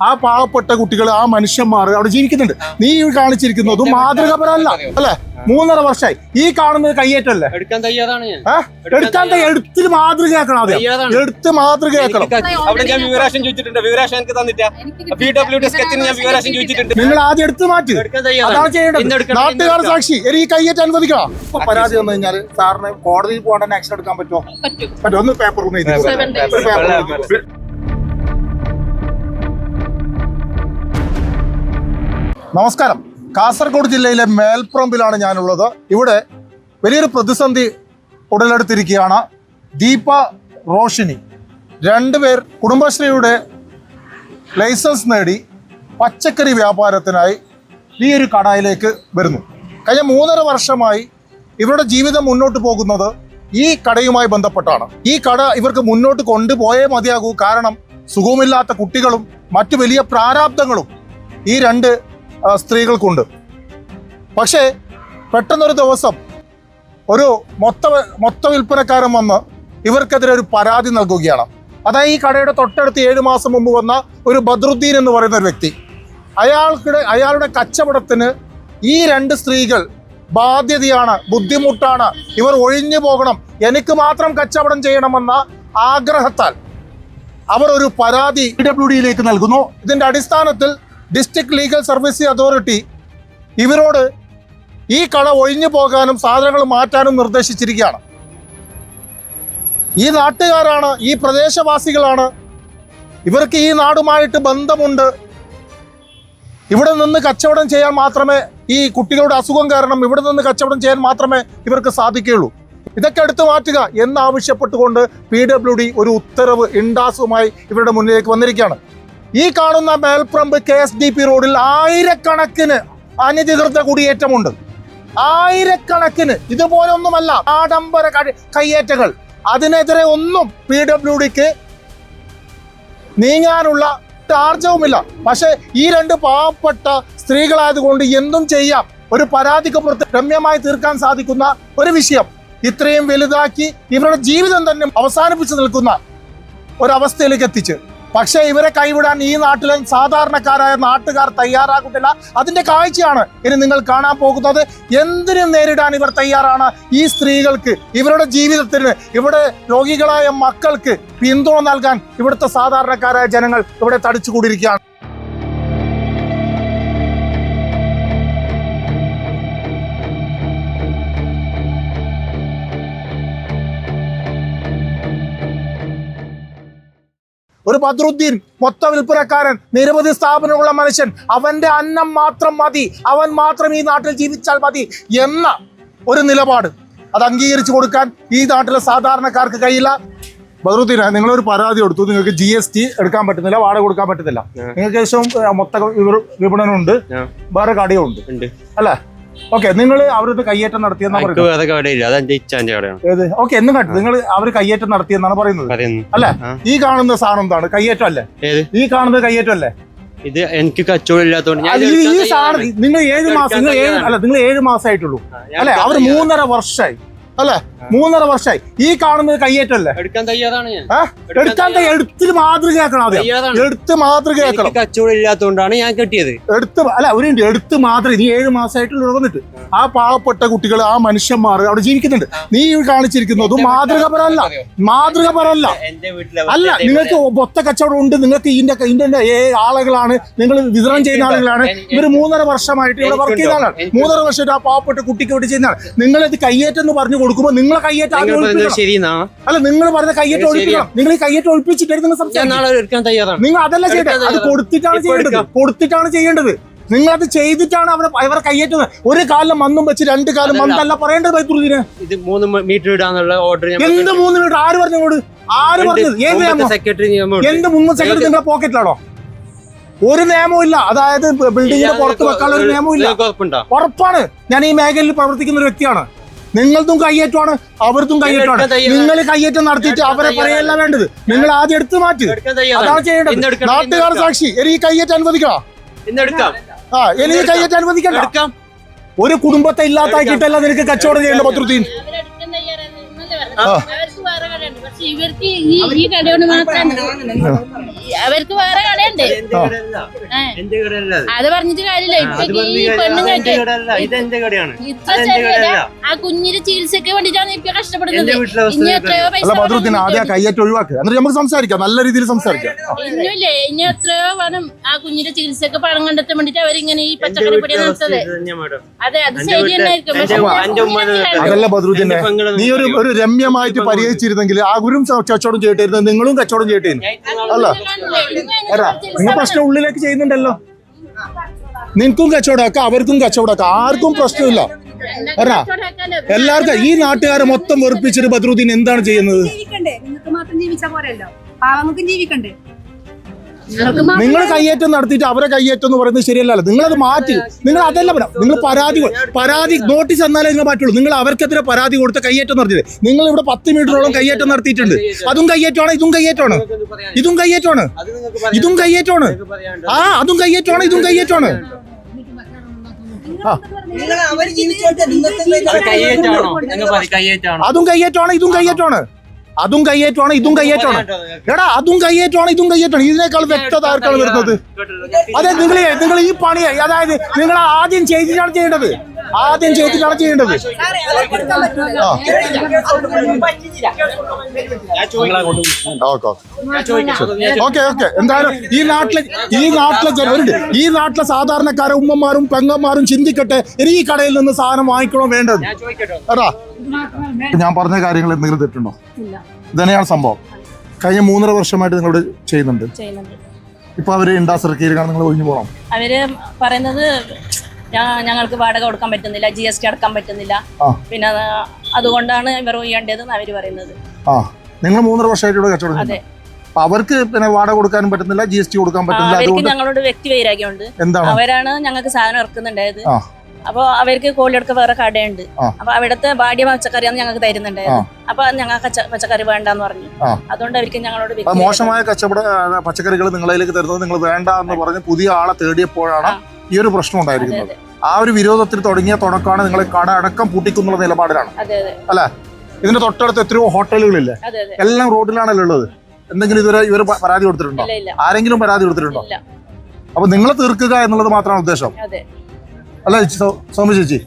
ആ പാവപ്പെട്ട കുട്ടികൾ ആ മനുഷ്യന്മാർ അവിടെ ജീവിക്കുന്നുണ്ട്. നീ ഈ കാണിച്ചിരിക്കുന്നത് മാതൃകപരമല്ല അല്ലെ? മൂന്നര വർഷമായി. ഈ കാണുന്നത് കയ്യേറ്റല്ലേ? എടുക്കാൻ തയ്യാറാണ് എടുത്തിൽ മാതൃകയാക്കണം അതെ. എടുത്ത് മാതൃകയാക്കണം. അവിടെ ഞാൻ വിവരാശം ചോദിച്ചിട്ടുണ്ട്. വിവരാശം എനിക്ക് തന്നില്ല പി ഡബ്ല്യു ഡി സ്കെച്ചിന് ഞാൻ വിവരാശം ചോദിച്ചിട്ടുണ്ട്. നിങ്ങൾ ആദ്യം എടുത്ത് മാറ്റി. അതാണ് ചെയ്യേണ്ടത്. നാട്ടുകാർ സാക്ഷി എനിക്ക് കയ്യേറ്റം അനുവദിക്കണം? ഇപ്പൊ പരാതി വന്നു കഴിഞ്ഞാൽ സാറിന് കോടതിയിൽ പോകാൻ ആക്ഷൻ എടുക്കാൻ പറ്റുമോ? പറ്റുമോ പറ്റും. ഒന്ന് പേപ്പർ ഒന്ന് എഴുതി നമസ്കാരം. കാസർഗോഡ് ജില്ലയിലെ മേൽപ്പറമ്പിലാണ് ഞാനുള്ളത്. ഇവിടെ വലിയൊരു പ്രതിസന്ധി ഉടലെടുത്തിരിക്കുകയാണ് ദീപ റോഷിനി. രണ്ടുപേർ കുടുംബശ്രീയുടെ ലൈസൻസ് നേടി പച്ചക്കറി വ്യാപാരത്തിനായി ഈ ഒരു കടയിലേക്ക് വരുന്നു. കഴിഞ്ഞ മൂന്നര വർഷമായി ഇവരുടെ ജീവിതം മുന്നോട്ട് പോകുന്നത് ഈ കടയുമായി ബന്ധപ്പെട്ടാണ്. ഈ കട ഇവർക്ക് മുന്നോട്ട് കൊണ്ടുപോയേ മതിയാകൂ. കാരണം സുഖമില്ലാത്ത കുട്ടികളും മറ്റു വലിയ പ്രാരാബ്ദങ്ങളും ഈ രണ്ട് സ്ത്രീകൾക്കുണ്ട്. പക്ഷേ പെട്ടെന്നൊരു ദിവസം ഒരു മൊത്ത മൊത്ത വിൽപ്പനക്കാരൻ വന്ന് ഇവർക്കെതിരെ ഒരു പരാതി നൽകുകയാണ്. അതായത് ഈ കടയുടെ തൊട്ടടുത്ത് ഏഴ് മാസം മുമ്പ് വന്ന ഒരു ബദ്രുദ്ദീൻ എന്ന് പറയുന്ന ഒരു വ്യക്തി. അയാൾക്കിടെ അയാളുടെ കച്ചവടത്തിന് ഈ രണ്ട് സ്ത്രീകൾ ബാധ്യതയാണ് ബുദ്ധിമുട്ടാണ് ഇവർ ഒഴിഞ്ഞു പോകണം എനിക്ക് മാത്രം കച്ചവടം ചെയ്യണമെന്ന ആഗ്രഹത്താൽ അവർ ഒരു പരാതി ഡബ്ല്യു ഡിയിലേക്ക് നൽകുന്നു. ഇതിന്റെ അടിസ്ഥാനത്തിൽ ഡിസ്ട്രിക്ട് ലീഗൽ സർവീസ് അതോറിറ്റി ഇവരോട് ഈ കട ഒഴിഞ്ഞു പോകാനും സാധനങ്ങൾ മാറ്റാനും നിർദ്ദേശിച്ചിരിക്കുകയാണ്. ഈ നാട്ടുകാരാണ് ഈ പ്രദേശവാസികളാണ്. ഇവർക്ക് ഈ നാടുമായിട്ട് ബന്ധമുണ്ട്. ഇവിടെ നിന്ന് കച്ചവടം ചെയ്യാൻ മാത്രമേ ഈ കുട്ടികളുടെ അസുഖം കാരണം ഇവിടെ നിന്ന് കച്ചവടം ചെയ്യാൻ മാത്രമേ ഇവർക്ക് സാധിക്കുകയുള്ളൂ. ഇതൊക്കെ എടുത്തു മാറ്റുക എന്നാവശ്യപ്പെട്ടുകൊണ്ട് പി ഡബ്ല്യു ഡി ഒരു ഉത്തരവ് ഇൻഡാസുമായി ഇവരുടെ മുന്നിലേക്ക് വന്നിരിക്കുകയാണ്. ഈ കാണുന്ന Melparamba K S D P റോഡിൽ ആയിരക്കണക്കിന് അനധികൃത കുടിയേറ്റമുണ്ട്. ആയിരക്കണക്കിന്. ഇതുപോലൊന്നുമല്ല ആഡംബര കയ്യേറ്റകൾ അതിനെതിരെ ഒന്നും പി ഡബ്ല്യു ഡിക്ക് നീങ്ങാനുള്ള ആർജവുമില്ല പക്ഷേ ഈ രണ്ട് പാവപ്പെട്ട സ്ത്രീകളായതുകൊണ്ട് എന്തും ചെയ്യാം. ഒരു പരാതിക്ക് പുറത്ത് രമ്യമായി തീർക്കാൻ സാധിക്കുന്ന ഒരു വിഷയം. ഇത്രയും വലുതാക്കി ഇവരുടെ ജീവിതം തന്നെ അവസാനിപ്പിച്ചു നിൽക്കുന്ന ഒരവസ്ഥയിലേക്ക് എത്തിച്ച്. പക്ഷേ ഇവരെ കൈവിടാൻ ഈ നാട്ടിലെ സാധാരണക്കാരായ നാട്ടുകാർ തയ്യാറാകുന്നില്ല. അതിന്റെ കാഴ്ചയാണ് ഇനി നിങ്ങൾ കാണാൻ പോകുന്നത്. എന്തിനും നേരിടാൻ ഇവർ തയ്യാറാണ്? ഈ സ്ത്രീകൾക്ക് ഇവരുടെ ജീവിതത്തിന് ഇവിടെ രോഗികളായ മക്കൾക്ക് പിന്തുണ നൽകാൻ ഇവിടുത്തെ സാധാരണക്കാരായ ജനങ്ങൾ ഇവിടെ തടിച്ചുകൂടിയിരിക്കുകയാണ്. ഒരു ബദ്രുദ്ദീൻ മൊത്ത വിൽപ്പനക്കാരൻ നിരവധി സ്ഥാപനമുള്ള മനുഷ്യൻ. അവന്റെ അന്നം മാത്രം മതി. അവൻ മാത്രം ഈ നാട്ടിൽ ജീവിച്ചാൽ മതി എന്ന ഒരു നിലപാട്. അത് അംഗീകരിച്ചു കൊടുക്കാൻ ഈ നാട്ടിലെ സാധാരണക്കാർക്ക് കഴിയില്ല. ബദ്രുദ്ദീൻ നിങ്ങളൊരു പരാതി കൊടുത്തു. നിങ്ങൾക്ക് ജി എസ് ടി എടുക്കാൻ പറ്റുന്നില്ല വാടക കൊടുക്കാൻ പറ്റുന്നില്ല. നിങ്ങൾക്ക് ഏകദേശം മൊത്ത വിപ- വിപണനമുണ്ട്. വേറെ കടയുണ്ട്. അല്ലേ? ഓക്കെ നിങ്ങൾ അവരത് കയ്യേറ്റം നടത്തിയെന്നാണ് പറയുന്നത്. ഓക്കെ എന്നും കണ്ടു. നിങ്ങൾ അവർ കയ്യേറ്റം നടത്തിയെന്നാണ് പറയുന്നത്. അല്ലെ? ഈ കാണുന്ന സാധനം എന്താണ്? കയ്യേറ്റം അല്ലേ? ഈ കാണുന്നത് കയ്യേറ്റം അല്ലേ? ഇത് എനിക്ക് കച്ചവടം ഇല്ലാത്തതുകൊണ്ട് ഞാൻ ഈ- ഈ സാധനം നിങ്ങൾ ഏഴ് മാസം നിങ്ങൾ ഏഴ് അല്ല നിങ്ങൾ ഏഴ് മാസമായിട്ടുള്ളൂ അല്ലെ? അവർ. മൂന്നര വർഷമായി അല്ലെ? മൂന്നര വർഷമായി ഈ കാണുന്നത് കയ്യേറ്റല്ലേ? എടുക്കാൻ തയ്യാറാണ് ഞാൻ. എടുക്കാൻ എടുത്ത് മാതൃകയാക്കണം ആദ്യം. തയ്യാറാണ്. എടുത്ത് മാതൃകയാക്കണം കച്ചവടം ഇല്ലാത്തതുകൊണ്ടാണ് ഞാൻ കെട്ടിയത്. എടുത്ത് അല്ല ഒരു എടുത്ത് മാതൃക. നീ ഏഴ് മാസമായിട്ട് വന്നിട്ട് ആ. പാവപ്പെട്ട കുട്ടികൾ ആ മനുഷ്യന്മാർ അവിടെ ജീവിക്കുന്നുണ്ട്. നീ കാണിച്ചിരിക്കുന്നതും മാതൃകപരമല്ല. മാതൃകപരമല്ല. അല്ല നിങ്ങൾക്ക് മൊത്ത കച്ചവടം ഉണ്ട്. നിങ്ങൾക്ക് ഇതിന്റെ ഇതിന്റെ ഏ ആളുകളാണ്. നിങ്ങൾ വിതരണം ചെയ്യുന്ന ആളുകളാണ്. ഇവർ മൂന്നര വർഷമായിട്ട് ഇവിടെ വർക്ക് ചെയ്യുന്ന ആളാണ്. മൂന്നര വർഷമായിട്ട് ആ പാവപ്പെട്ട കുട്ടിക്ക് വേണ്ടി ചെയ്യുന്ന നിങ്ങളിത് നിങ്ങൾ ഇത് കയ്യേറ്റം എന്ന് പറഞ്ഞു കൊടുക്കുമ്പോൾ നിങ്ങളെ കയ്യേറ്റം ആദ്യം നിങ്ങൾ ശരിയെന്നാ? അല്ല നിങ്ങൾ പറഞ്ഞ കയ്യേറ്റം. ഒഴിപ്പിക്കണം നിങ്ങൾ ഈ കയ്യേറ്റം ഒഴിപ്പിച്ചിട്ട് നിങ്ങൾ ഞാൻ സംസാരിക്കും നാളെ എടുക്കാൻ തയ്യാറാണ്. നിങ്ങൾ അതല്ല ചെയ്യേണ്ടത് അത് കൊടുത്തിട്ടാണ് ഇപ്പൊ ചെയ്യേണ്ടത്. എടുക്കാം. കൊടുത്തിട്ടാണ് ചെയ്യേണ്ടത്. നിങ്ങൾ അത് ചെയ്തിട്ടാണ് അവരെ അവരെ കയ്യേറ്റുന്നത്. ഒരു കാലം മന്നും വെച്ച് രണ്ട് കാലം. മന്തല്ല പറയേണ്ടത് ബൈത്തുറുദ്ദീന് ഇത് മൂന്ന് മീറ്റർ ഇടാന്നുള്ള ഓർഡർ ഞാൻ എന്ത് മൂന്ന് മീറ്റർ? ആര് പറഞ്ഞു പറഞ്ഞോട് ആര് പറഞ്ഞത്? ഏത് നിയമം? സെക്രട്ടറി എന്ത് മൂന്ന് സെക്രട്ടറി നിങ്ങളുടെ പോക്കറ്റിലാണോ ഒരു നിയമവും ഇല്ല. അതായത് ബിൽഡിംഗിന്റെ പുറത്ത് വെക്കാനുള്ള ഒരു നിയമവും ഇല്ല. ഉറപ്പുണ്ടോ? ഉറപ്പാണ്. ഞാൻ ഈ മേഖലയിൽ പ്രവർത്തിക്കുന്ന ഒരു വ്യക്തിയാണ്. നിങ്ങളതും കയ്യേറ്റമാണ് അവർക്കും കയ്യേറ്റമാണ്. നിങ്ങൾ കയ്യേറ്റം നടത്തിയിട്ട് അവരെ. പറയല്ല വേണ്ടത്. നിങ്ങൾ ആദ്യം എടുത്തു മാറ്റി. അതാണ് ചെയ്യേണ്ടത്. നാട്ടുകാർ സാക്ഷി എനിക്ക് കയ്യേറ്റം അനുവദിക്കാം ആ എനിക്ക് കയ്യേറ്റം അനുവദിക്കാം എടുക്കാം. ഒരു കുടുംബത്തെ ഇല്ലാത്താക്കിയിട്ടല്ല നിനക്ക് കച്ചവടം ചെയ്യേണ്ട പത്രത്തിൽ ആ. ഇവർക്ക് ഈ ഈ കടയോട് മാത്രം അവർക്ക് വേറെ കടയുണ്ട്. കടയല്ല? അത്? പറഞ്ഞിട്ട് കാര്യമില്ല. ഇപ്പൊ ഈ പെണ്ണുങ്ങൾക്ക് ഇത്ര ചെറിയ ആ കുഞ്ഞിന്റെ ചികിത്സക്ക് വേണ്ടിട്ടാണ് ഇപ്പൊ കഷ്ടപ്പെടുന്നത്. ഇനി എത്രയോ പൈസ ആദ്യം കയ്യേറ്റം ഒഴിവാക്കുക എന്നിട്ട് നമുക്ക് സംസാരിക്കാം. നല്ല രീതിയിൽ സംസാരിക്കാം. ഇന്നുമില്ലേ? ഇനി എത്രയോ പണം ആ കുഞ്ഞിന്റെ ചികിത്സക്ക് പണം കണ്ടെത്താൻ വേണ്ടിട്ട് അവരിങ്ങനെ ഈ പച്ചക്കറി പിടി നടത്തത് അതെ അത് ശരി ബദ്രുദ്ദീനെ നീ ഒരു ഒരു രമ്യമായിട്ട് പരിഹരിച്ചിരുന്നെങ്കിൽ ആ ഗുരും കച്ചവടം ചെയ്തിട്ടായിരുന്നു നിങ്ങളും കച്ചവടം ചെയ്തിട്ടായിരുന്നു അല്ല. അല്ല നിങ്ങൾ പ്രശ്നം ഉള്ളിലേക്ക് ചെയ്യുന്നുണ്ടല്ലോ. നിനക്കും കച്ചവടമാക്കാം അവർക്കും കച്ചവടമാക്കാം. ആർക്കും പ്രശ്നമില്ല. എല്ലാവർക്കും ഈ നാട്ടുകാരെ മൊത്തം വെറുപ്പിച്ചിട്ട് ബദ്രുദ്ദീൻ എന്താണ് ചെയ്യുന്നത്? ജീവിക്കണ്ടേ? നിങ്ങൾക്ക് മാത്രം ജീവിച്ചാൽ പോരല്ലോ. ജീവിക്കണ്ടേ? നിങ്ങൾ കയ്യേറ്റം നടത്തിയിട്ട് അവരെ കയ്യേറ്റം എന്ന് പറയുന്നത് ശരിയല്ലല്ലോ. നിങ്ങളത് മാറ്റി. നിങ്ങൾ അതല്ല പറയാം നിങ്ങൾ പരാതികൾ പരാതി നോട്ടീസ് എന്നാലേ നിങ്ങൾ മാറ്റുള്ളൂ നിങ്ങൾ അവർക്കെതിരെ പരാതി കൊടുത്ത് കയ്യേറ്റം നടത്തിയത്. നിങ്ങൾ ഇവിടെ പത്ത് മീറ്ററോളം കയ്യേറ്റം നടത്തിയിട്ടുണ്ട്. അതും കയ്യേറ്റമാണ് ഇതും കയ്യേറ്റമാണ്. ഇതും കയ്യേറ്റമാണ്. ഇതും കയ്യേറ്റമാണ്. ആ അതും കയ്യേറ്റമാണ് ഇതും കയ്യേറ്റമാണ്. കയ്യേറ്റാണോ നിങ്ങൾ പറയും കയ്യേറ്റാണോ അതും കയ്യേറ്റമാണ് ഇതും കയ്യേറ്റമാണ്. അതും കയ്യേറ്റമാണ് ഇതും കയ്യേറ്റമാണ്. എടാ അതും കയ്യേറ്റമാണ് ഇതും കയ്യേറ്റമാണ്. ഇതിനേക്കാൾ വ്യക്തത ആർക്കാണ് വരുന്നത്? അതെ നിങ്ങൾ നിങ്ങൾ ഈ പണി അതായത് നിങ്ങൾ ആദ്യം ചെയ്തിട്ടാണ് ചെയ്യേണ്ടത്. ആദ്യം ചെയ്തിട്ടാണ് ചെയ്യേണ്ടത്. ആ. Okay okay. എന്തായാലും ഈ നാട്ടിലെ ഈ നാട്ടിലെ ജനവരുണ്ട് ഈ നാട്ടിലെ സാധാരണക്കാരെ ഉമ്മമാരും പെങ്ങന്മാരും ചിന്തിക്കട്ടെ ഇനി ഈ കടയിൽ നിന്ന് സാധനം വാങ്ങിക്കണോ വേണ്ടത്? കേട്ടോ ഞാൻ പറഞ്ഞ കാര്യങ്ങൾ എന്തെങ്കിലും തെറ്റുണ്ടോ? ഇതന്നെയാണ് സംഭവം. കഴിഞ്ഞ മൂന്നര വർഷമായിട്ട് നിങ്ങളോട് ചെയ്യുന്നുണ്ട്. ചെയ്യുന്നുണ്ട്. ഇപ്പൊ അവർ ഇൻഡാസ്ട്രിക്കാണ് നിങ്ങൾ ഒഴിഞ്ഞു പോകണം അവർ പറയുന്നത് ഞങ്ങൾക്ക് വാടക കൊടുക്കാൻ പറ്റുന്നില്ല ജി എസ് ടി അടക്കാൻ പറ്റുന്നില്ല. പിന്നെ അത് അതുകൊണ്ടാണ് ഇവർ ഒയ്യേണ്ടതെന്ന് അവർ പറയുന്നത്. ആ. നിങ്ങൾ മൂന്നര വർഷമായിട്ട് ഇവിടെ കച്ചവടം അതെ. അവർക്ക് പിന്നെ വാടക കൊടുക്കാനും പറ്റുന്നില്ല ജി എസ് ടി കൊടുക്കാൻ പറ്റുന്നില്ല ഞങ്ങളോട് വ്യക്തി വൈരാഗ്യമുണ്ട്. എന്താണ്? അവരാണ് ഞങ്ങൾക്ക് സാധനം ഇറക്കുന്നുണ്ടായത്. അപ്പൊ അവർക്ക് കോഴിയെടുക്ക വേറെ കടയുണ്ട്. അപ്പൊ അവിടുത്തെ ബാഡ്യ പച്ചക്കറിയാണ് ഞങ്ങൾക്ക് തരുന്നുണ്ട് അപ്പൊ ഞങ്ങൾക്ക് പച്ചക്കറി വേണ്ടെന്ന് പറഞ്ഞു. അതുകൊണ്ട് അവർക്ക് ഞങ്ങളോട് മോശമായ കച്ചവട പച്ചക്കറികൾ നിങ്ങളിലേക്ക് തരുന്നത് നിങ്ങൾ വേണ്ട എന്ന് പറഞ്ഞ് പുതിയ ആളെ തേടിയപ്പോഴാണ് ഈ ഒരു പ്രശ്നം ഉണ്ടായിരിക്കുന്നത്. ആ ഒരു വിരോധത്തിൽ തുടങ്ങിയ തുടക്കമാണ് നിങ്ങളെ കട അടക്കം പൂട്ടിക്കുന്നുള്ള നിലപാടിലാണ്. അല്ലെ? ഇതിന്റെ തൊട്ടടുത്ത് എത്രയോ ഹോട്ടലുകളില്ലേ? എല്ലാം റോഡിലാണല്ലോ ഉള്ളത്? എന്തെങ്കിലും ഇതുവരെ ഇവർ പരാതി കൊടുത്തിട്ടുണ്ടോ? ആരെങ്കിലും പരാതി കൊടുത്തിട്ടുണ്ടോ? അപ്പൊ നിങ്ങൾ തീർക്കുക എന്നുള്ളത് മാത്രമാണ് ഉദ്ദേശം. അല്ല ചേച്ചി, സൗ- ചേച്ചി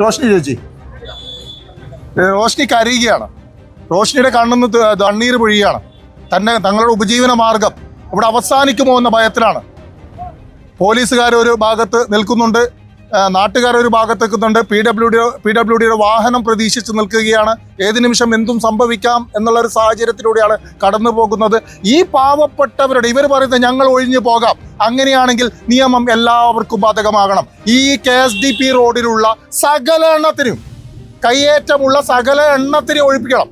റോഷ്നി ചേച്ചി. റോഷ്നി കരയുകയാണ്. റോഷ്നിയുടെ കണ്ണെന്ന് തണ്ണീർ പൊഴിയുകയാണ്. തന്നെ തങ്ങളുടെ ഉപജീവന മാർഗം ഇവിടെ അവസാനിക്കുമോ എന്ന ഭയത്തിലാണ്. പോലീസുകാർ ഒരു ഭാഗത്ത് നിൽക്കുന്നുണ്ട്. നാട്ടുകാർ ഒരു ഭാഗത്ത് നിൽക്കുന്നുണ്ട് P W D P W ഡിയുടെ വാഹനം പ്രതീക്ഷിച്ച് നിൽക്കുകയാണ്. ഏത് നിമിഷം എന്തും സംഭവിക്കാം എന്നുള്ള ഒരു സാഹചര്യത്തിലൂടെയാണ് കടന്നു പോകുന്നത്. ഈ പാവപ്പെട്ടവരുടെ ഇവർ പറയുന്നത് ഞങ്ങൾ ഒഴിഞ്ഞു പോകാം. അങ്ങനെയാണെങ്കിൽ നിയമം എല്ലാവർക്കും ബാധകമാകണം. ഈ കെ എസ് ഡി പി റോഡിലുള്ള സകല എണ്ണത്തിനും കയ്യേറ്റമുള്ള സകല എണ്ണത്തിനും ഒഴിപ്പിക്കണം.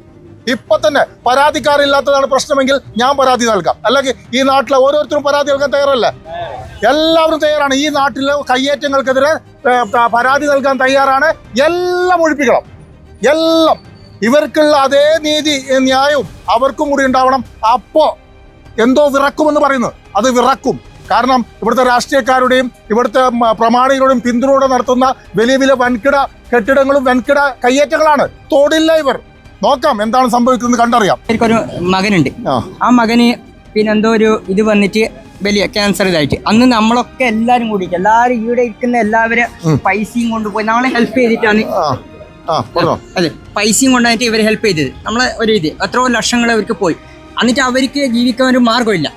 ഇപ്പൊ തന്നെ പരാതിക്കാരില്ലാത്തതാണ് പ്രശ്നമെങ്കിൽ ഞാൻ പരാതി നൽകാം. അല്ലെങ്കിൽ ഈ നാട്ടിലെ ഓരോരുത്തരും പരാതി നൽകാൻ തയ്യാറല്ല. എല്ലാവരും തയ്യാറാണ്. ഈ നാട്ടിലെ കയ്യേറ്റങ്ങൾക്കെതിരെ പരാതി നൽകാൻ തയ്യാറാണ്. എല്ലാം ഒഴിപ്പിക്കണം. എല്ലാം. ഇവർക്കുള്ള അതേ നീതി ന്യായവും അവർക്കും കൂടി ഉണ്ടാവണം. അപ്പോ എന്തോ വിറക്കുമെന്ന് പറയുന്നു. അത് വിറക്കും. കാരണം ഇവിടുത്തെ രാഷ്ട്രീയക്കാരുടെയും ഇവിടുത്തെ പ്രമാണികളുടെയും പിന്തുണയോടെ നടത്തുന്ന വലിയ വലിയ വൻകിട കെട്ടിടങ്ങളും വൻകിട കയ്യേറ്റങ്ങളാണ്. തോടില്ല ഇവർ. നോക്കാം എന്താണ് സംഭവിക്കുന്നത് കണ്ടറിയാം. എനിക്കൊരു മകനുണ്ട്. ആ. മകന് പിന്നെ എന്തോ ഒരു ഇത് വന്നിട്ട് വലിയ ക്യാൻസർ ഇതായിട്ട്. അന്ന് നമ്മളൊക്കെ എല്ലാരും കൂടി എല്ലാരും ഇവിടെ ഇരിക്കുന്ന എല്ലാവരും പൈസയും കൊണ്ടുപോയി നമ്മളെ ഹെൽപ്പ് ചെയ്തിട്ടാണ്. അതെ പൈസയും കൊണ്ടായിട്ട് ഇവർ ഹെൽപ്പ് ചെയ്തത്. നമ്മളെ ഒരു ഇത് എത്രയോ ലക്ഷങ്ങൾ അവർക്ക് പോയി. എന്നിട്ട് അവർക്ക് ജീവിക്കാൻ ഒരു മാർഗമില്ല.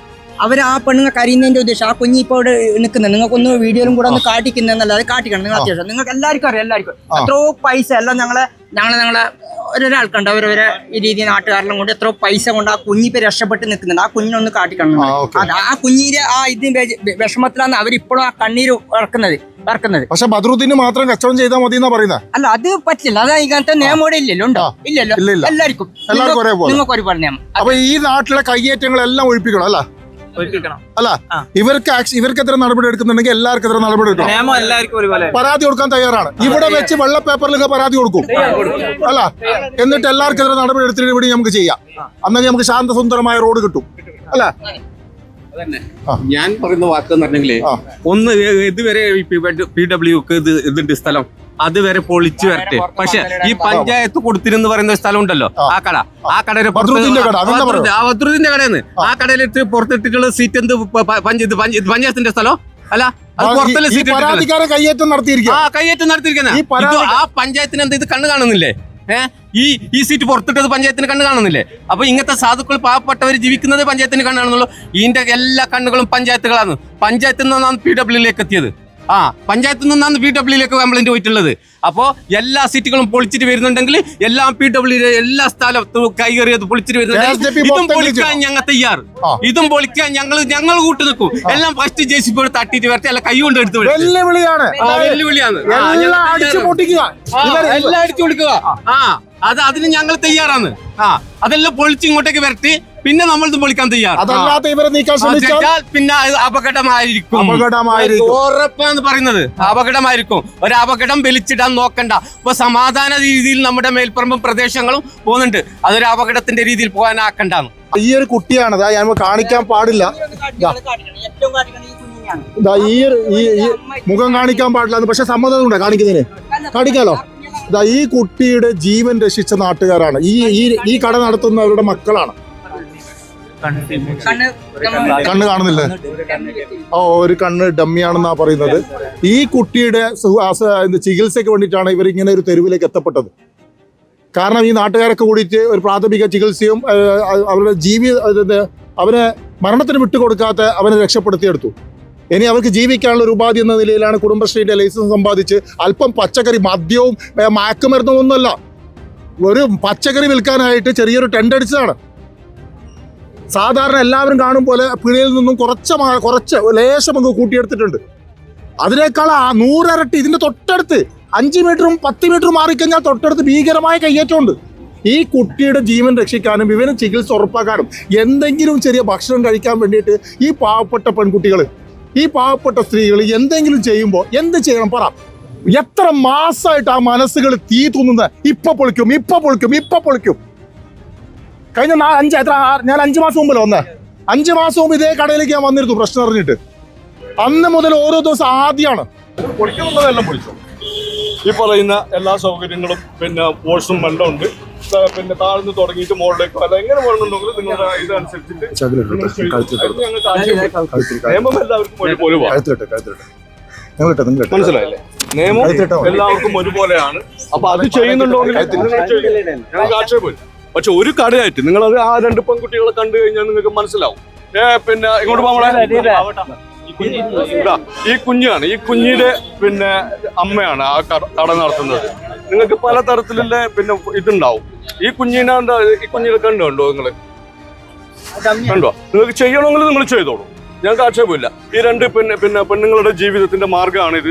അവർ ആ പെണ്ണുങ്ങൾ കരയുന്നതിന്റെ ഉദ്ദേശം ആ കുഞ്ഞി ഇപ്പോൾ ഇവിടെ നിൽക്കുന്നത് നിങ്ങൾക്കൊന്ന് വീഡിയോയിലും കൂടെ ഒന്ന് കാട്ടിക്കുന്നതല്ല അത് കാട്ടിക്കണം. നിങ്ങൾ അത്യാവശ്യം. നിങ്ങൾക്ക് എല്ലാവർക്കും അറിയാം എല്ലാവർക്കും. എത്രയോ പൈസ എല്ലാം ഞങ്ങളെ ഞങ്ങളെ ഞങ്ങളെ ഒരാൾക്കുണ്ട് അവരവരെ ഈ രീതി നാട്ടുകാരെല്ലാം കൊണ്ട് എത്രയോ പൈസ കൊണ്ട് ആ കുഞ്ഞി കുഞ്ഞിപ്പോ രക്ഷപ്പെട്ട് നിൽക്കുന്നുണ്ട്. ആ കുഞ്ഞിനൊന്ന് കാട്ടിക്കണം. ആ, ആ കുഞ്ഞിന്റെ ആ ഇതിന് വിഷമത്തിലാണ് അവരിപ്പോഴും ആ കണ്ണീര് ഇറക്കുന്നത് ഇറക്കുന്നത് പക്ഷെ ബദ്രുദ്ദീന് മാത്രം കച്ചവടം ചെയ്താൽ മതി എന്നാ പറയുന്നത് അല്ല അത് പറ്റില്ല. അതാ ഇങ്ങനത്തെ നിയമോടെ ഇല്ലല്ലോ ഉണ്ടോ? ഇല്ലല്ലോ. ഇല്ല, ഇല്ല. എല്ലാവർക്കും. എല്ലാവർക്കും ഒരേപോലെ. നിങ്ങൾക്ക് ഒരുപാട് നിയമം. അപ്പൊ ഈ നാട്ടിലെ കയ്യേറ്റങ്ങളെല്ലാം ഒഴിപ്പിക്കണം അല്ല? അല്ല. ഇവർക്ക് ഇവർക്കെതിരെ നടപടി എടുക്കുന്നുണ്ടെങ്കിൽ എല്ലാവർക്കെതിരെ നടപടി എടുക്കണം. എല്ലാവർക്കും ഒരുപോലെ. പരാതി കൊടുക്കാൻ തയ്യാറാണ്. ഇവിടെ വെച്ച് വെള്ള പേപ്പറിലൊക്കെ പരാതി കൊടുക്കും. അല്ല എന്നിട്ട് എല്ലാവർക്കെതിരെ നടപടി എടുത്തിട്ട് ഇവിടെ നമുക്ക് ചെയ്യാം. അന്നെങ്കിൽ നമുക്ക് ശാന്തസുന്ദരമായ റോഡ് കിട്ടും. അല്ല. ഞാൻ പറയുന്ന വാക്ക് എന്ന് പറഞ്ഞെങ്കിൽ. ഒന്ന് ഇതുവരെ പി ഡബ്ല്യുക്ക് ഇത് ഇതുണ്ട് സ്ഥലം അതുവരെ പൊളിച്ചു വരട്ടെ. പക്ഷെ ഈ പഞ്ചായത്ത് കൊടുത്തിരുന്ന് പറയുന്ന ഒരു സ്ഥലം ഉണ്ടല്ലോ ആ കട. ആ കടയുടെ പുറത്ത് ബദ്രുദ്ദീന്റെ കട, അതെന്താ ആ കടയിലിട്ട് പുറത്തിട്ടുള്ള സീറ്റ് എന്ത്? പഞ്ചായത്ത് പഞ്ചായത്ത് പഞ്ചായത്തിന്റെ സ്ഥലം? അല്ല അത് പുറത്തല്ലേ സീറ്റ് പരാതിക്കാരൻ കയ്യേറ്റം നടത്തിയിരിക്കുക. ആ കയ്യേറ്റം നടത്തിയിരിക്കുന്ന ഈ ആ പഞ്ചായത്തിന് എന്ത് ഇത് കണ്ണ് കാണുന്നില്ലേ? ഏഹ് ഈ ഈ സീറ്റ് പുറത്തിട്ടത് പഞ്ചായത്തിന് കണ്ണ് കാണുന്നില്ലേ? അപ്പൊ ഇങ്ങനത്തെ സാധുക്കൾ പാവപ്പെട്ടവർ ജീവിക്കുന്നത് പഞ്ചായത്തിന് കണ്ണ് കാണുന്നുള്ളൂ ഇതിന്റെ എല്ലാ കണ്ണുകളും പഞ്ചായത്തുകളാണ്. പഞ്ചായത്തിൽ നിന്നാണ് പി ഡബ്ല്യൂലേക്ക് എത്തിയത്. ആ പഞ്ചായത്തിൽ നിന്നാണ് പി ഡബ്ല്യൂലേക്ക് കംപ്ലൈന്റ് പോയിട്ടുള്ളത്. അപ്പോ എല്ലാ സീറ്റുകളും പൊളിച്ചിട്ട് വരുന്നുണ്ടെങ്കിൽ എല്ലാം പി ഡബ്ല്യു എല്ലാ സ്ഥലത്തും കൈകറിയത് പൊളിച്ചിട്ട് വരുന്നുണ്ട് ഇതും പൊളിക്കാൻ ഞങ്ങൾ തയ്യാർ ഇതും പൊളിക്കാൻ ഞങ്ങൾ ഞങ്ങൾ കൂട്ടു നിൽക്കും. എല്ലാം ഫസ്റ്റ് ജെ സി തട്ടിട്ട് തട്ടിയിട്ട് വരട്ടെ അല്ല കൈ കൊണ്ട് എടുത്ത്. വെല്ലുവിളിയാണ്. ആ, വെല്ലുവിളിയാണ്. എല്ലാം അടിച്ചു കൊടുക്കുക ആ അത് അതിന് ഞങ്ങൾ തയ്യാറാണ്. ആ അതെല്ലാം പൊളിച്ച് ഇങ്ങോട്ടേക്ക് വരട്ടി. പിന്നെ നമ്മൾ പൊളിക്കാൻ തയ്യാർ അതല്ലാതെ ഇവരെ നീക്കാൻ ശ്രമിച്ചാൽ പിന്നെ അപകടമായിരിക്കും. അപകടമായിരിക്കും. ഉറപ്പാന്ന് പറയുന്നത്. അപകടമായിരിക്കും. ഒരു അപകടം വലിച്ചിടാൻ നോക്കണ്ട. ഇപ്പൊ സമാധാന രീതിയിൽ നമ്മുടെ മേൽപ്പറമ്പും പ്രദേശങ്ങളും പോകുന്നുണ്ട്. അതൊരു അപകടത്തിന്റെ രീതിയിൽ പോകാനാക്കണ്ടാന്ന്. ഈ ഒരു കുട്ടിയാണ്. ഞാൻ കാണിക്കാൻ പാടില്ല. ഈ ഈ മുഖം കാണിക്കാൻ പാടില്ല പക്ഷെ സമ്മതമുണ്ട് കാണിക്കുന്നതിന്. കാണിക്കാലോ? ഈ കുട്ടിയുടെ ജീവൻ രക്ഷിച്ച നാട്ടുകാരാണ്. ഈ ഈ ഈ കട നടത്തുന്നവരുടെ മക്കളാണ്. കണ്ണ് കാണുന്നില്ല? ഓ ഒരു കണ്ണ് ഡമ്മിയാണെന്നാ പറയുന്നത്. ഈ കുട്ടിയുടെ ചികിത്സയ്ക്ക് വേണ്ടിയിട്ടാണ് ഇവർ ഇങ്ങനെ ഒരു തെരുവിലേക്ക് എത്തപ്പെട്ടത്. കാരണം ഈ നാട്ടുകാരൊക്കെ കൂടിയിട്ട് ഒരു പ്രാഥമിക ചികിത്സയും അവരുടെ ജീവി ഇത് അവനെ മരണത്തിന് വിട്ടുകൊടുക്കാത്ത അവനെ രക്ഷപ്പെടുത്തിയെടുത്തു. ഇനി അവർക്ക് ജീവിക്കാനുള്ള ഒരു ഉപാധി എന്ന നിലയിലാണ് കുടുംബശ്രീയുടെ ലൈസൻസ് സമ്പാദിച്ച് അല്പം പച്ചക്കറി മദ്യവും മയക്കുമരുന്നും ഒന്നുമല്ല. ഒരു പച്ചക്കറി വിൽക്കാനായിട്ട് ചെറിയൊരു ടെൻഡ് അടിച്ചതാണ്. സാധാരണ എല്ലാവരും കാണും പോലെ പിഴയിൽ നിന്നും കുറച്ച് കുറച്ച് ലേശം അങ്ങ് കൂട്ടിയെടുത്തിട്ടുണ്ട്. അതിനേക്കാൾ ആ നൂറരട്ടി ഇതിന്റെ തൊട്ടടുത്ത് അഞ്ച് മീറ്ററും പത്ത് മീറ്ററും മാറിക്കഴിഞ്ഞാൽ തൊട്ടടുത്ത് ഭീകരമായ കയ്യേറ്റമുണ്ട്. ഈ കുട്ടിയുടെ ജീവൻ രക്ഷിക്കാനും ഇവന് ചികിത്സ ഉറപ്പാക്കാനും എന്തെങ്കിലും ചെറിയ ഭക്ഷണം കഴിക്കാൻ വേണ്ടിയിട്ട് ഈ പാവപ്പെട്ട പെൺകുട്ടികൾ ഈ പാവപ്പെട്ട സ്ത്രീകൾ എന്തെങ്കിലും ചെയ്യുമ്പോൾ എന്ത് ചെയ്യണം പറ. എത്ര മാസമായിട്ട് ആ മനസ്സുകൾ തീ തുന്നുന്നത് ഇപ്പൊ പൊളിക്കും ഇപ്പൊ പൊളിക്കും ഇപ്പൊ പൊളിക്കും. കഴിഞ്ഞ നാ- അഞ്ച് എത്ര ഞാൻ അഞ്ച് മാസം മുമ്പല്ലേ വന്നേ? അഞ്ച് മാസം മുമ്പ് ഇതേ കടയിലേക്ക് ഞാൻ വന്നിരുന്നു പ്രശ്നം അറിഞ്ഞിട്ട്. അന്ന് മുതൽ ഓരോ ദിവസം ആദ്യമാണ് പൊളിക്കുന്നുള്ളതെല്ലാം പൊളിച്ചു ഈ പറയുന്ന എല്ലാ സൗകര്യങ്ങളും പിന്നെ വാഷും വെള്ളം ഉണ്ട്. പിന്നെ താഴ്ന്ന് തുടങ്ങിയിട്ട് മുകളിലേക്ക് അല്ല എങ്ങനെ വേണമെന്നുണ്ടെങ്കിലും നിങ്ങളുടെ ഇതനുസരിച്ചിട്ട് നിയമം എല്ലാവർക്കും ഒരുപോലെ. മനസ്സിലായില്ലേ? നിയമം? എല്ലാവർക്കും ഒരുപോലെയാണ്. അപ്പൊ അത് ചെയ്യുന്നുണ്ടോ. ഞങ്ങൾക്ക് ആക്ഷേപമില്ല പക്ഷെ ഒരു കടയായിട്ട് നിങ്ങൾ അത് ആ രണ്ട് പെൺകുട്ടികളെ കണ്ടു കഴിഞ്ഞാൽ നിങ്ങൾക്ക് മനസ്സിലാവും. ഏ പിന്നെ ഇങ്ങോട്ട് പോകാം ഈ കുഞ്ഞാണ്. ഈ കുഞ്ഞിന്റെ പിന്നെ അമ്മയാണ് ആ കട- നടത്തുന്നത്. നിങ്ങൾക്ക് പല തരത്തിലുള്ള പിന്നെ ഇതുണ്ടാവും. ഈ കുഞ്ഞിനെ എന്താ ഈ കുഞ്ഞിനെ കണ്ടുണ്ടോ നിങ്ങൾ കണ്ടോ? നിങ്ങൾക്ക് ചെയ്യണമെങ്കിൽ നിങ്ങൾ ചെയ്തോളൂ. ഞങ്ങൾക്ക് ആക്ഷേപമില്ല. ഈ രണ്ട് പിന്നെ പിന്നെ പെണ്ണുങ്ങളുടെ ജീവിതത്തിന്റെ മാർഗമാണിത്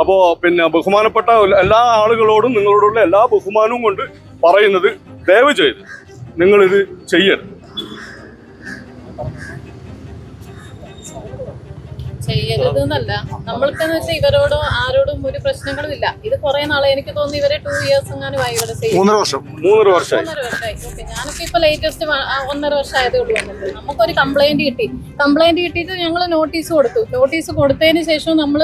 അപ്പോ പിന്നെ ബഹുമാനപ്പെട്ട എല്ലാ ആളുകളോടും നിങ്ങളോടുള്ള എല്ലാ ബഹുമാനവും കൊണ്ട് പറയുന്നത് ദയവ് ചെയ്ത് നിങ്ങളിത് ചെയ്യരുത്. ചെയ്യരുത് എന്നല്ല നമ്മൾക്കെന്ന് വെച്ചാൽ ഇവരോടോ ആരോടും ഒരു പ്രശ്നങ്ങളും ഇല്ല ഇത് കുറെ നാളെ എനിക്ക് തോന്നുന്നു ഇവരെ ടൂ ഇയേഴ്സ് എങ്ങാനും ആയി ഇവിടെ മൂന്നര വർഷം. മൂന്നര വർഷമായി. ഒന്നര വർഷമായി. ഓക്കെ ഞാനൊക്കെ ഇപ്പൊ ലേറ്റസ്റ്റ് ഒന്നര വർഷം ആയതേ ഉള്ളൂ വന്നിട്ട്. നമുക്കൊരു കംപ്ലൈന്റ് കിട്ടി. കംപ്ലൈന്റ് കിട്ടിയിട്ട് ഞങ്ങൾ നോട്ടീസ് കൊടുത്തു. നോട്ടീസ് കൊടുത്തതിന് ശേഷം നമ്മൾ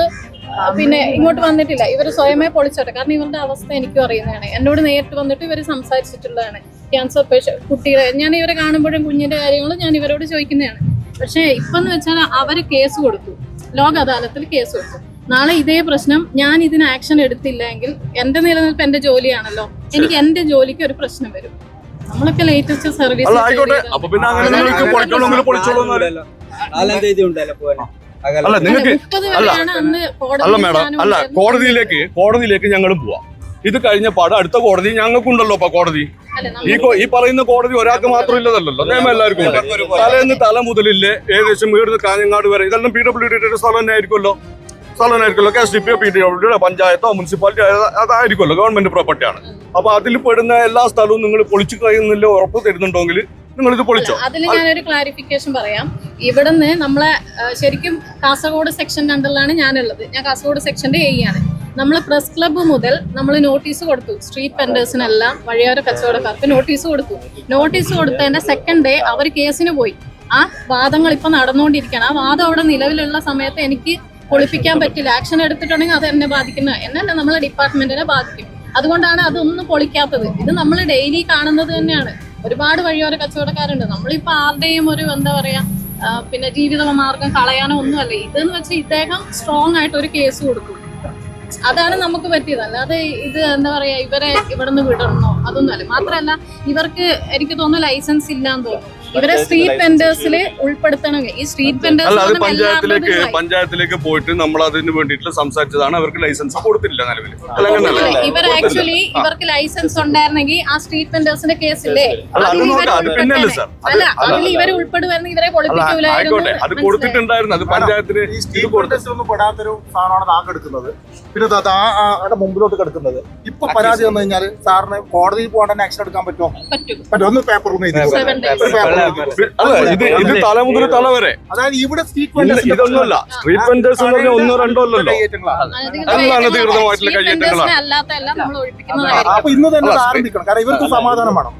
പിന്നെ ഇങ്ങോട്ട് വന്നിട്ടില്ല. ഇവർ സ്വയമേ പൊളിച്ചോട്ടെ. കാരണം ഇവരുടെ അവസ്ഥ എനിക്കും അറിയുന്നതാണ്. എന്നോട് നേരിട്ട് വന്നിട്ട് ഇവർ സംസാരിച്ചിട്ടുള്ളതാണ്. ക്യാൻസർ പേഷ്യൻ കുട്ടികളെ ഞാൻ ഇവരെ കാണുമ്പോഴും കുഞ്ഞിന്റെ കാര്യങ്ങൾ ഞാൻ ഇവരോട് ചോദിക്കുന്നതാണ്. പക്ഷേ ഇപ്പം എന്ന് വെച്ചാൽ അവർ കേസ് കൊടുത്തു. ലോക അദാലത്തിൽ കേസ് കൊടുത്തു. നാളെ ഇതേ പ്രശ്നം ഞാൻ ഇതിന് ആക്ഷൻ എടുത്തില്ലെങ്കിൽ എന്റെ നിലനിൽപ്പ് എന്റെ ജോലിയാണല്ലോ. എനിക്ക് എന്റെ ജോലിക്ക് ഒരു പ്രശ്നം വരും. നമ്മളൊക്കെ ലേറ്റസ്റ്റ് സർവീസ് ആയിക്കോട്ടെ. അപ്പൊ പിന്നെ അങ്ങനെ നിങ്ങൾക്ക് പൊളിച്ചോളൂ പൊളിച്ചോളൂ എന്നല്ല. അല്ല നിങ്ങൾക്ക് അല്ല. അല്ല മാഡം അല്ല. കോടതിയിലേക്ക് കോടതിയിലേക്ക് ഞങ്ങളും പോവാം. ഇത് കഴിഞ്ഞ പാട് അടുത്ത കോടതി ഞങ്ങൾക്കുണ്ടല്ലോ ഇപ്പൊ കോടതി. ഈ ഈ പറയുന്ന കോടതി ഒരാൾക്ക് മാത്രം ഇല്ലതല്ലോ നിയമം എല്ലാവർക്കും ഉണ്ട്. തലേന്ന് തല മുതലില്ലേ ഏകദേശം വീട് കാഞ്ഞങ്ങാട് വരെ. ഇതെല്ലാം പി ഡബ്ല്യു ഡിയുടെ സ്ഥലം തന്നെ ആയിരിക്കുമല്ലോ സ്ഥലം തന്നെ ആയിരിക്കുമല്ലോ K S D P P W പഞ്ചായത്തോ മുനിസിപ്പാലിറ്റിയോ അതായിരിക്കുമല്ലോ. ഗവൺമെന്റ് പ്രോപ്പർട്ടിയാണ് അപ്പൊ അതിൽ പെടുന്ന എല്ലാ സ്ഥലവും നിങ്ങൾ പൊളിച്ചു കഴിയുന്നില്ല ഉറപ്പ് തരുന്നുണ്ടെങ്കിൽ നിങ്ങൾ ഇത് പൊളിച്ചോ? അതിൽ ഞാനൊരു ക്ലാരിഫിക്കേഷൻ പറയാം. ഇവിടുന്ന് നമ്മളെ ശരിക്കും കാസർഗോഡ് സെക്ഷൻ രണ്ടിലാണ് ഞാനുള്ളത്. ഞാൻ കാസർഗോഡ് സെക്ഷന്റെ എ ആണ്. നമ്മൾ പ്രസ് ക്ലബ്ബ് മുതൽ നമ്മൾ നോട്ടീസ് കൊടുത്തു. സ്ട്രീറ്റ് വെൻഡേഴ്സിനെല്ലാം വഴിയോര കച്ചവടക്കാർക്ക് നോട്ടീസ് കൊടുത്തു. നോട്ടീസ് കൊടുത്തതിന്റെ സെക്കൻഡ് ഡേ അവർ കേസിന് പോയി. ആ വാദങ്ങൾ ഇപ്പൊ നടന്നുകൊണ്ടിരിക്കുകയാണ്. ആ വാദം അവിടെ നിലവിലുള്ള സമയത്ത് എനിക്ക് പൊളിപ്പിക്കാൻ പറ്റില്ല. ആക്ഷൻ എടുത്തിട്ടുണ്ടെങ്കിൽ അത് എന്നെ ബാധിക്കുന്ന എന്നല്ല നമ്മളെ ഡിപ്പാർട്ട്മെന്റിനെ ബാധിക്കും. അതുകൊണ്ടാണ് അതൊന്നും പൊളിക്കാത്തത്. ഇത് നമ്മൾ ഡെയിലി കാണുന്നത് തന്നെയാണ്. ഒരുപാട് വഴിയോര കച്ചവടക്കാരുണ്ട്. നമ്മളിപ്പോ ആരുടെയും ഒരു എന്താ പറയാ പിന്നെ ജീവിത മാർഗം കളയാനോ ഒന്നുമല്ല. ഇതെന്ന് വെച്ചാൽ ഇദ്ദേഹം സ്ട്രോങ് ആയിട്ട് ഒരു കേസ് കൊടുക്കും. അതാണ് നമുക്ക് പറ്റിയത്. അല്ലാതെ ഇത് എന്താ പറയാ ഇവരെ ഇവിടെ നിന്ന് വിടണോ അതൊന്നുമല്ല. മാത്രമല്ല ഇവർക്ക് എനിക്ക് തോന്നുന്നു ലൈസൻസ് ഇല്ലാന്ന് തോന്നുന്നു. ഇവരെ സ്ട്രീറ്റ് വെൻഡേഴ്സിൽ ഉൾപ്പെടുത്തണമെങ്കിൽ ഈ സ്ട്രീറ്റ് അല്ല അത് വെൻഡേഴ്സ് പഞ്ചായത്തിലേക്ക് പഞ്ചായത്തിലേക്ക് പോയിട്ട് നമ്മൾ അതിന് വേണ്ടിയിട്ട് സംസാരിച്ചതാണ്. അവർക്ക് ലൈസൻസ് കൊടുത്തില്ല നിലവിൽ ഇവർ ആക്ച്വലി ഇവർക്ക് ലൈസൻസ് ഉണ്ടായിരുന്നെങ്കിൽ ആ സ്ട്രീറ്റ് വെൻഡേഴ്സിന്റെ കേസില്ലേ അല്ല, അത് അതിൽ ഇവർ നോക്കാം. അത് പിന്നല്ലേ സാർ? അത് അല്ല അല്ല, അതിൽ ഇവർ ഉൾപ്പെടുവായിരുന്നെങ്കിൽ ഇവരെ പൊളിപ്പിക്കൂലായിരുന്നു അത് കൊടുത്തിട്ടുണ്ടായിരുന്നു. അത് പഞ്ചായത്തിന് ഈ കോട്ടേഴ്സിൽ ഒന്നും പെടാത്തൊരു സാധനമാണ് താ എടുക്കുന്നത്. പിന്നെ ദാ ആ അവിടെ മുമ്പിലോട്ട് കിടക്കുന്നത്. ഇപ്പൊ പരാതി വന്നു കഴിഞ്ഞാൽ സാറിന് കോടതിയിൽ പോകാൻ തന്നെ ആക്ഷൻ എടുക്കാൻ പറ്റുമോ? പറ്റും. പറ്റും ഒന്ന് പേപ്പർ ഒന്ന് എഴുതി അല്ല ഇത് ഇത് തല മുതൽ തല വരെ. അതായത് ഇവിടെ സ്ട്രീറ്റ് ഇതൊന്നുമല്ല. സ്ട്രീറ്റ് വെൻഡേഴ്സ് എന്ന് പറഞ്ഞാൽ ഒന്നോ രണ്ടോ അല്ലല്ലോ. അതെല്ലാം അനധികൃതമായിട്ടുള്ള കയ്യേറ്റങ്ങളാണ്. അപ്പൊ ഇന്ന് തന്നെ ആരംഭിക്കണം. കാരണം ഇവർക്ക് സമാധാനം വേണം.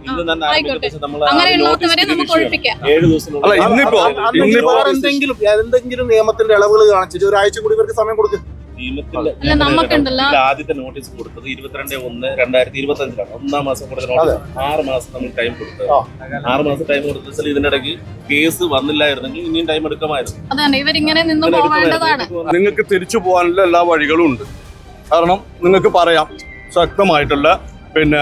അല്ല ഇന്നിപ്പോ ഇന്നിപ്പോ എന്തെങ്കിലും എന്തെങ്കിലും നിയമത്തിന്റെ ഇളവുകൾ കാണിച്ചിട്ട് ഒരാഴ്ച കൂടി ഇവർക്ക് സമയം കൊടുക്കും. നമുക്കുണ്ടല്ലോ ആദ്യത്തെ നോട്ടീസ് കൊടുത്തത് ഇരുപത്തിരണ്ട് ഒന്ന് രണ്ടായിരത്തി ഇരുപത്തി അഞ്ചിലാണ് ഒന്നാം മാസം കൊടുത്ത നോട്ടീസ് ആറ് മാസം നമ്മൾ ടൈം കൊടുത്തത്. ആറ് മാസം ടൈം കൊടുത്തതിൽ ഇതിനിടയ്ക്ക് കേസ് വന്നില്ലായിരുന്നെങ്കിൽ ഇനിയും ടൈം എടുക്കാമായിരുന്നു. അതാണ് ഇവരിങ്ങനെ നിന്ന് ഇങ്ങനെ പോവേണ്ടതാണ്. എടുക്കുമായിരുന്നു. നിങ്ങൾക്ക് തിരിച്ചു പോകാനുള്ള എല്ലാ വഴികളും ഉണ്ട്. കാരണം നിങ്ങൾക്ക് പറയാം ശക്തമായിട്ടുള്ള പിന്നെ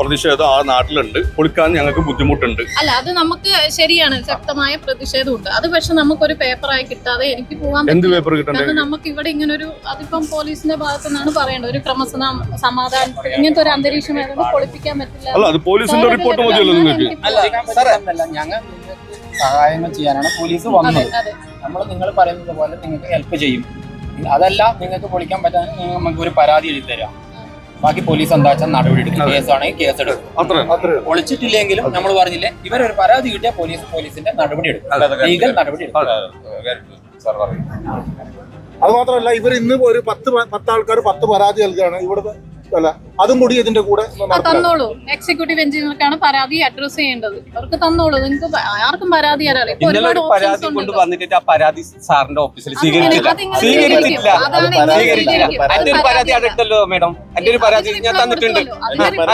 പ്രതിഷേധം ആ നാട്ടിലുണ്ട്. കൊടുക്കാൻ ഞങ്ങൾക്ക് ബുദ്ധിമുട്ടുണ്ട്. അല്ല അത് നമുക്ക് ശരിയാണ്. ശക്തമായ പ്രതിഷേധമുണ്ട്. അത് പക്ഷെ നമുക്കൊരു പേപ്പറായി കിട്ടാതെ എനിക്ക് പോകാൻ എന്ത് പേപ്പർ കിട്ടണ്ടേ? കാരണം നമുക്ക് ഇവിടെ ഇങ്ങനെ ഒരു അതിപ്പം പോലീസിന്റെ ഭാഗത്തു നിന്നാണ് പറയേണ്ടത് ഒരു ക്രമസമാ സമാധാനം ഇങ്ങനത്തെ ഒരു അന്തരീക്ഷം ആയിരുന്നു പൊളിപ്പിക്കാൻ പറ്റില്ല. അല്ല അത് പോലീസിന്റെ റിപ്പോർട്ട് മതിയല്ലോ നിങ്ങൾക്ക്. ഞങ്ങൾ സഹായങ്ങൾ ചെയ്യാനാണ് പോലീസ് അതെ വന്നത്. അതെ നമ്മൾ നിങ്ങൾ പറയുന്നത് പോലെ നിങ്ങൾക്ക് ഹെൽപ്പ് ചെയ്യും. അതല്ല നിങ്ങൾക്ക് പൊളിക്കാൻ പറ്റാൻ നമുക്ക് ഒരു പരാതി എഴുതി തരാം. ബാക്കി പോലീസ് എന്താ വെച്ചാൽ നടപടി എടുക്കും കേസാണെങ്കിൽ കേസ് എടുക്കും ഒളിച്ചിട്ടില്ലെങ്കിലും നമ്മൾ പറഞ്ഞില്ലേ ഇവരൊരു പരാതി കിട്ടിയാൽ പോലീസ് പോലീസിന്റെ നടപടി എടുക്കും ലീഗൽ നടപടി എടുക്കും അത് മാത്രമല്ല ഇവർ ഇന്ന് ഒരു പത്ത് പത്ത് ആൾക്കാർ പത്ത് പരാതി നൽകുകയാണ്. ഇവിടുത്തെ അല്ല അതും കൂടി ഇതിന്റെ കൂടെ തന്നോളൂ. എക്സിക്യൂട്ടീവ് എഞ്ചിനീയർക്കാണ് പരാതി അഡ്രസ് ചെയ്യേണ്ടത്. അവർക്ക് തന്നോളൂ. നിങ്ങൾക്ക് ആർക്കും പരാതി തരാലോ ഇപ്പൊ ഒരുപാട് പരാതി കൊണ്ട് വന്നിട്ട് ആ പരാതി സാറിന്റെ ഓഫീസിൽ സ്വീകരിച്ചിട്ടില്ല. എന്റെ ഒരു പരാതി അടുത്തല്ലോ മേഡം. എന്റെ ഒരു പരാതി ഞാൻ തന്നിട്ടുണ്ട്.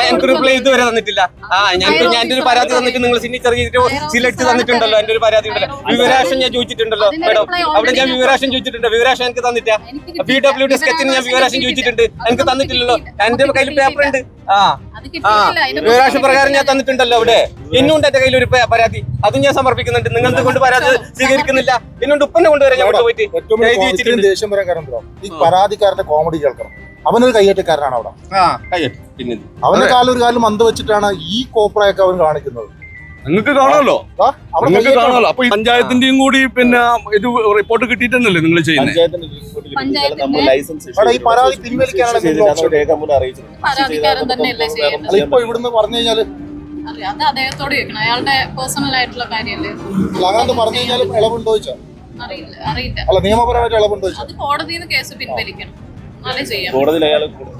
എനിക്ക് റിപ്ലൈ ഇതുവരെ തന്നിട്ടില്ല. ആ ഞാൻ ഞാൻ എന്റെ ഒരു പരാതി തന്നിട്ട് നിങ്ങൾ സിഗ്നേച്ചർ ചെയ്തിട്ട് സിലക്ട് തന്നിട്ടുണ്ടല്ലോ. എന്റെ ഒരു പരാതി ഉണ്ടല്ലോ വിവരാശം ഞാൻ ചോദിച്ചിട്ടുണ്ടല്ലോ മേഡം. അവിടെ ഞാൻ വിവരാശം ചോദിച്ചിട്ടുണ്ട്. വിവരാശം എനിക്ക് തന്നിട്ടാ പി ഡബ്ല്യു ഡി സ്കെച്ചിന് ഞാൻ വിവരാശം ചോദിച്ചിട്ടുണ്ട്. എനിക്ക് തന്നിട്ടില്ലല്ലോ. എന്റെ കയ്യിൽ പേപ്പർ ഉണ്ട്. ആ. വിവരാശ പ്രകാരം ഞാൻ തന്നിട്ടുണ്ടല്ലോ അവിടെ. ഇന്നുണ്ട് എന്റെ കയ്യിൽ ഒരു പരാതി. അതും ഞാൻ സമർപ്പിക്കുന്നുണ്ട്. നിങ്ങൾക്ക് കൊണ്ട് പരാതി സ്വീകരിക്കുന്നില്ല. ഇന്നുണ്ട് ഉപ്പന്നെ കൊണ്ടുവരാം ഞാൻ പോയിട്ട് ദേഷ്യം? ഈ പരാതിക്കാരന്റെ കോമഡി കേൾക്കണം. അവനൊരു കയ്യേറ്റക്കാരനാണ് അവിടെ. ആ. കയ്യട്ടെ പിന്നെ അവന്റെ കാലം ഒരു കാലം മന്ത് വെച്ചിട്ടാണ് ഈ കോപ്രയൊക്കെ അവൻ കാണിക്കുന്നത്. നിങ്ങൾക്ക് കാണാമല്ലോ. നിങ്ങൾക്ക് കാണാമല്ലോ. അപ്പൊ പഞ്ചായത്തിന്റെയും കൂടി പിന്നെ ഇത് റിപ്പോർട്ട് കിട്ടിയിട്ടല്ലേ നിങ്ങൾ ചെയ്യുന്നത് പഞ്ചായത്തിന്റെ ലൈസൻസ് അവിടെ ഈ പരാതി പിൻവലിക്കാനാണ് എന്തെങ്കിലും ഓപ്ഷൻ പരാതിക്കാരൻ തന്നെയല്ലേ ചെയ്യുന്നത്? ഇപ്പൊ ഇവിടുന്ന് പറഞ്ഞു കഴിഞ്ഞാൽ അത് അദ്ദേഹത്തോട് ചോദിക്കണം. അയാളുടെ പേഴ്സണൽ ആയിട്ടുള്ള കാര്യമല്ലേ? അങ്ങനെ പറഞ്ഞു കഴിഞ്ഞാൽ ഇളവുണ്ടോ ചോദിച്ചാ? അറിയില്ല അറിയില്ല. അല്ല നിയമപരമായിട്ട് ഇളവുണ്ടോ ചോദിച്ചാ? അത് കോടതിയിൽ നിന്ന് കേസ് പിൻവലിക്കണം.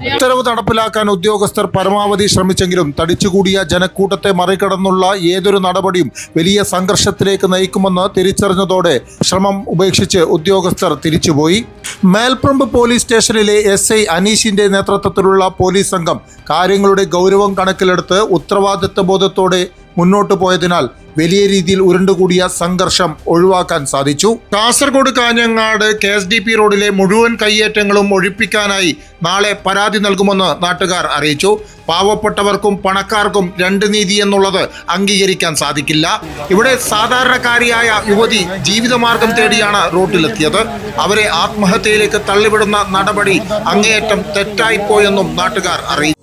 ഉത്തരവ് നടപ്പിലാക്കാൻ ഉദ്യോഗസ്ഥർ പരമാവധി ശ്രമിച്ചെങ്കിലും തടിച്ചുകൂടിയ ജനക്കൂട്ടത്തെ മറികടന്നുള്ള ഏതൊരു നടപടിയും വലിയ സംഘർഷത്തിലേക്ക് നയിക്കുമെന്ന് തിരിച്ചറിഞ്ഞതോടെ ശ്രമം ഉപേക്ഷിച്ച് ഉദ്യോഗസ്ഥർ തിരിച്ചുപോയി. മേൽപ്രമ്പ് പോലീസ് സ്റ്റേഷനിലെ എസ് ഐ അനീഷിന്റെ നേതൃത്വത്തിലുള്ള പോലീസ് സംഘം കാര്യങ്ങളുടെ ഗൗരവം കണക്കിലെടുത്ത് ഉത്തരവാദിത്വ ബോധത്തോടെ മുന്നോട്ടു പോയതിനാൽ വലിയ രീതിയിൽ ഉരുണ്ടുകൂടിയ സംഘർഷം ഒഴിവാക്കാൻ സാധിച്ചു. Kasargod Kanhangad K S D P റോഡിലെ മുഴുവൻ കയ്യേറ്റങ്ങളും ഒഴിപ്പിക്കാനായി നാളെ പരാതി നൽകുമെന്ന് നാട്ടുകാർ അറിയിച്ചു. പാവപ്പെട്ടവർക്കും പണക്കാർക്കും രണ്ട് നീതി എന്നുള്ളത് അംഗീകരിക്കാൻ സാധിക്കില്ല. ഇവിടെ സാധാരണക്കാരിയായ യുവതി ജീവിതമാർഗം തേടിയാണ് റോട്ടിലെത്തിയത് അവരെ ആത്മഹത്യയിലേക്ക് തള്ളിവിടുന്ന നടപടി അങ്ങേയറ്റം തെറ്റായിപ്പോയെന്നും നാട്ടുകാർ അറിയിച്ചു.